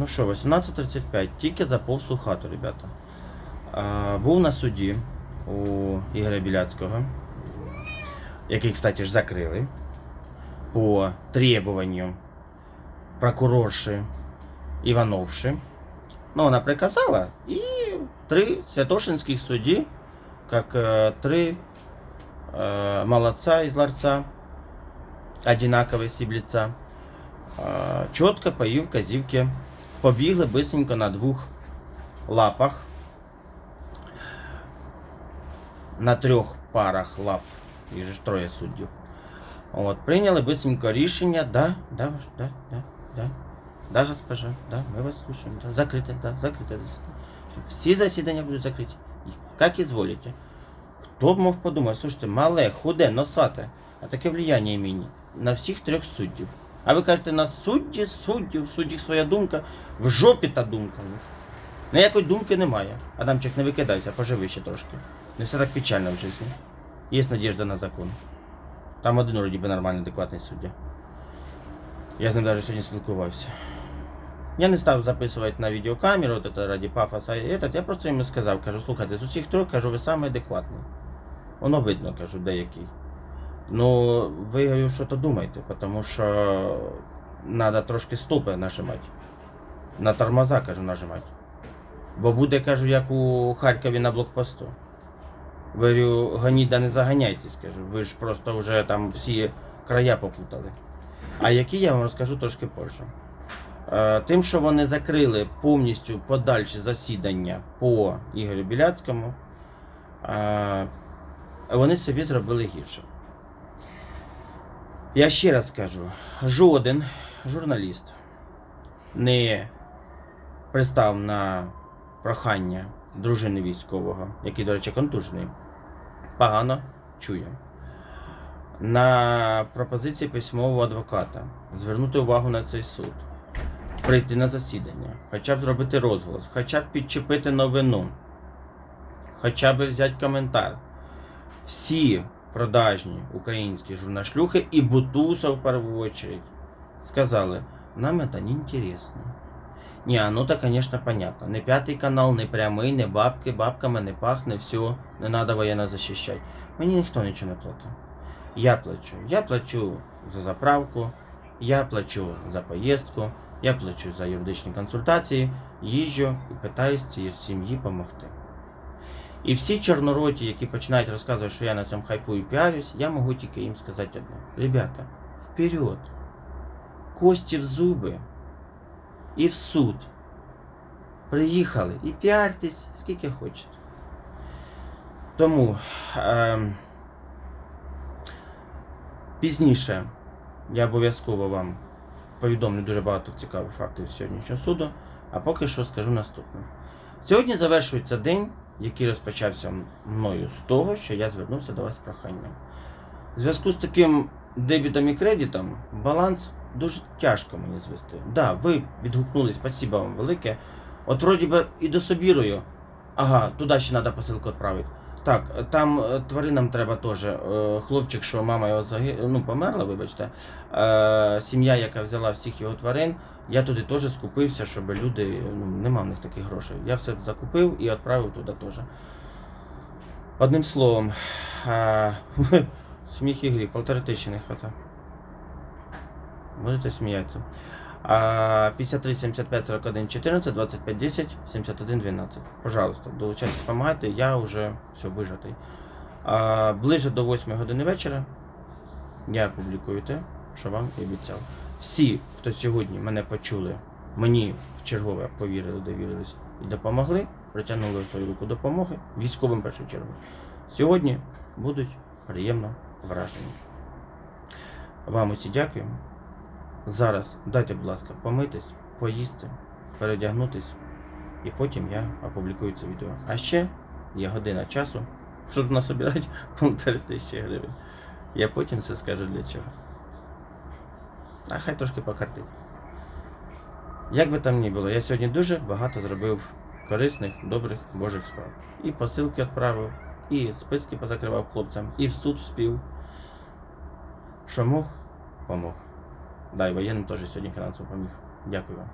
Ну що, 18.35, тільки заповз у хату, ребята. А, був на суді у Ігоря Біляцького, який, кстати ж, закрили по требуванню прокурорши Івановши. Ну, вона приказала, і три святошинських судді, як е, три е, молодца из ларца, одинаковые сиблица, е, чітко по її вказівки побігли бисенько на двох лапах, на трьох парах лап, їх же ж троє суддів. От, прийняли бисенько рішення, да, да, да, да, да, да, госпожа, да, ми вас слушаємо, да, закрите, да, закрите засідання. Всі засідання будуть закриті. Як ізволите. Хто б мог подумати, слушайте, мале, худе, носате, а таке влияння імені на всіх трьох суддів. А ви кажете, на судді, суддів, суддів своя думка, в жопі та думка. Ніякої думки немає. Адамчик, не викидайся, поживи ще трошки. Не все так печально в житті. Є надіжда на закон. Там один вроді би нормальний, адекватний суддя. Я з ним навіть сьогодні спілкувався. Я не став записувати на відеокамеру, от это раді пафоса, і этот, я просто йому сказав, кажу, слухайте, з усіх трьох, кажу, ви самий адекватний. Воно видно, кажу, деякий. Ну, ви говорю, що то думайте, тому що треба трошки стопи нажимати. На тормоза, кажу, нажимати. Бо буде, кажу, як у Харкові на блокпосту. Говорю, гоніда не заганяйтесь, кажу. Ви ж просто вже там всі края попутали. А які я вам розкажу трошки позже. Е, Тим, що вони закрили повністю подальші засідання по Ігорю Біляцькому, е, вони собі зробили гірше. Я ще раз скажу: жоден журналіст не пристав на прохання дружини військового, який, до речі, контужний, погано чує. На пропозиції письмового адвоката звернути увагу на цей суд, прийти на засідання, хоча б зробити розголос, хоча б підчепити новину, хоча б взяти коментар. Всі продажні українські журнашлюхи і Бутуса в першу чергу сказали, нам это не интересно. Не, оно то, конечно, понятно. Не п'ятий канал, не прямий, не бабки, бабками не пахне, все, не надо воєнно захищати. Мені ніхто нічого не платить. Я плачу. Я плачу за заправку, я плачу за поїздку, я плачу за юридичні консультації, їжджу і питаюсь цієї сім'ї допомогти. І всі чорнороті, які починають розказувати, що я на цьому хайпую піарюсь, я можу тільки їм сказати одне. Ребята, вперед! Кості в зуби і в суд. Приїхали і піартесь скільки хочете. Тому ем, пізніше я обов'язково вам повідомлю дуже багато цікавих фактів сьогоднішнього суду, а поки що скажу наступне. Сьогодні завершується день, який розпочався мною з того, що я звернувся до вас з проханням. В зв'язку з таким дебітом і кредитом баланс дуже тяжко мені звести. Да, ви відгукнулись, спасибо вам велике. От вроді би і дособірую. Ага, туди ще треба посилку відправити. Так, там е, тваринам треба теж. е, Хлопчик, що мама його заги... ну, померла, вибачте. Е, Сім'я, яка взяла всіх його тварин, я туди теж скупився, щоб люди, ну, нема в них таких грошей. Я все закупив і відправив туди теж. Одним словом, сміх і гріх, полтори тисячі не хватає. Будете сміятися. А 53 75 41 14 25 10 71 12. Пожалуйста, долучайтесь, допомагайте, я вже все вижатий. Ближе до 8 години вечора я публікую те, що вам і обіцяв. Всі, хто сьогодні мене почули, мені в чергове повірили, довірились і допомогли, притягнули свою руку допомоги, військовим першу чергу. Сьогодні будуть приємно вражені. Вам усі дякую. Зараз дайте, будь ласка, помитись, поїсти, передягнутись, і потім я опублікую це відео. А ще є година часу, щоб насобирати полтори тисячі гривень. Я потім все скажу для чого. А хай трошки покартить. Як би там ні було, я сьогодні дуже багато зробив корисних, добрих божих справ. І посилки відправив, і списки позакривав хлопцям, і в суд спів. Що мог, помог. Да, і воєнним теж сьогодні фінансово поміг. Дякую вам.